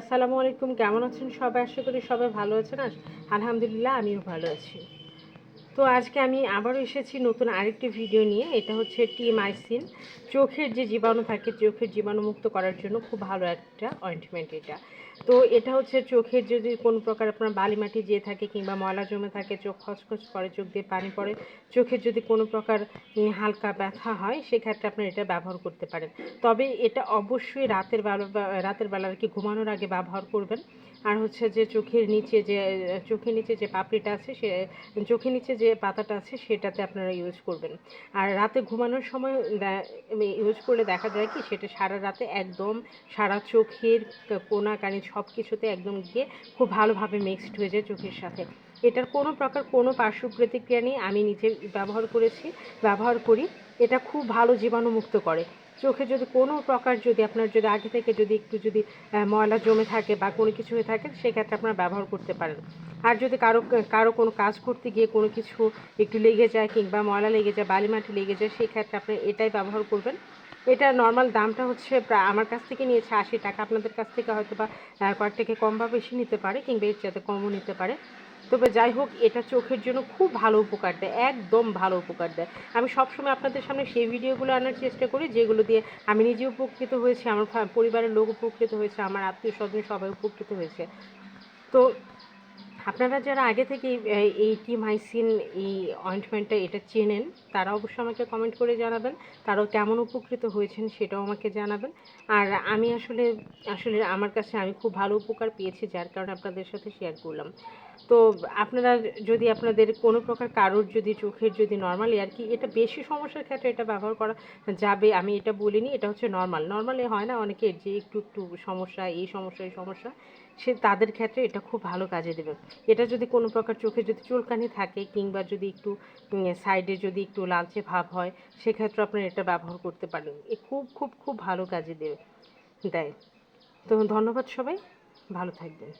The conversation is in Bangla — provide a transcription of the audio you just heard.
আসসালামু আলাইকুম। কেমন আছেন সবাই? আশা করি সবাই ভালো আছেন। আলহামদুলিল্লাহ আমিও ভালো আছি। তো আজকে আমি আবারও এসেছি নতুন আরেকটি ভিডিও নিয়ে। এটা হচ্ছে টিমাইসিন চোখের যে জীবাণু থাকে, চোখের জীবাণুমুক্ত করার জন্য খুব ভালো একটা অয়েন্টমেন্ট এটা। তো এটা হচ্ছে চোখের যদি কোনো প্রকার আপনার বালি মাটি যেয়ে থাকে কিংবা ময়লা জমে থাকে, চোখ খসখস করে, চোখ দিয়ে পানি পড়ে, চোখের যদি কোনো প্রকার হালকা ব্যথা হয়, সেক্ষেত্রে আপনার এটা ব্যবহার করতে পারেন। তবে এটা অবশ্যই রাতের বেলা রাতের বেলা আর কি ঘুমানোর আগে ব্যবহার করবেন। আর হচ্ছে যে চোখের নিচে যে, চোখের নিচে যে পাপড়িটা আছে, সে, চোখের নিচে যে পাতাটা আছে সেটাতে আপনারা ইউজ করবেন। আর রাতে ঘুমানোর সময় ইউজ করলে দেখা যায় কি সেটা সারা রাতে একদম সারা চোখের কোনা, কানি সব কিছুতে একদম গিয়ে খুব ভালোভাবে মিক্সড হয়ে যায় চোখের সাথে। এটার কোনো প্রকার কোনো পার্শ্ব প্রতিক্রিয়া নেই, আমি নিজে ব্যবহার করেছি, ব্যবহার করি। এটা খুব ভালো জীবাণুমুক্ত করে। চোখে যদি কোনো প্রকার যদি আপনার যদি আগে থেকে যদি একটু যদি ময়লা জমে থাকে বা কোনো কিছু হয়ে থাকে, সেক্ষেত্রে আপনারা ব্যবহার করতে পারেন। আর যদি কারও কারও কোনো কাজ করতে গিয়ে কোনো কিছু একটু লেগে যায় কিংবা ময়লা লেগে যায় বালি মাটি লেগে যায়, সেই ক্ষেত্রে আপনি এটাই ব্যবহার করবেন। এটা নর্মাল দামটা হচ্ছে প্রায় আমার কাছ থেকে নিয়েছে আশি টাকা। আপনাদের কাছ থেকে হয়তো বা কয়েক টাকা কম বা বেশি নিতে পারে কিংবা এর চাইতে কমও নিতে পারে। তবে যাই হোক, এটা চোখের জন্য খুব ভালো উপকার দেয়, একদম ভালো উপকার দেয়। আমি সবসময় আপনাদের সামনে সেই ভিডিওগুলো আনার চেষ্টা করি যেগুলো দিয়ে আমি নিজে উপকৃত হয়েছি, আমার পরিবারের লোক উপকৃত হয়েছে, আমার আত্মীয় স্বজন সবাই উপকৃত হয়েছে। তো আপনারা যারা আগে থেকে এই টিমাইসিন এই অয়েন্টমেন্টটা এটা চেনেন, তারা অবশ্যই আমাকে কমেন্ট করে জানাবেন তারাও কেমন উপকৃত হয়েছেন সেটাও আমাকে জানাবেন। আর আমি আসলে আসলে আমার কাছে আমি খুব ভালো উপকার পেয়েছি, যার কারণে আপনাদের সাথে শেয়ার করলাম। তো আপনারা যদি আপনাদের কোনো প্রকার কারোর যদি চোখের যদি নর্মালি আর কি, এটা বেশি সমস্যার ক্ষেত্রে এটা ব্যবহার করা যাবে, আমি এটা বলিনি, এটা হচ্ছে নর্মাল নর্মালি হয় না, অনেকের যে একটু একটু সমস্যা, এই সমস্যা এই সমস্যা। সে তাদের ক্ষেত্রে এটা খুব ভালো কাজে দেবে। এটা যদি কোনো প্রকার চোখে যদি চুলকানি থাকে কিংবা যদি একটু সাইডে যদি একটু লালচে ভাব হয়, সেক্ষেত্রে আপনারা এটা ব্যবহার করতে পারেন এ খুব খুব খুব ভালো কাজে দেবে। দেয় তো ধন্যবাদ সবাই। ভালো থাকবেন।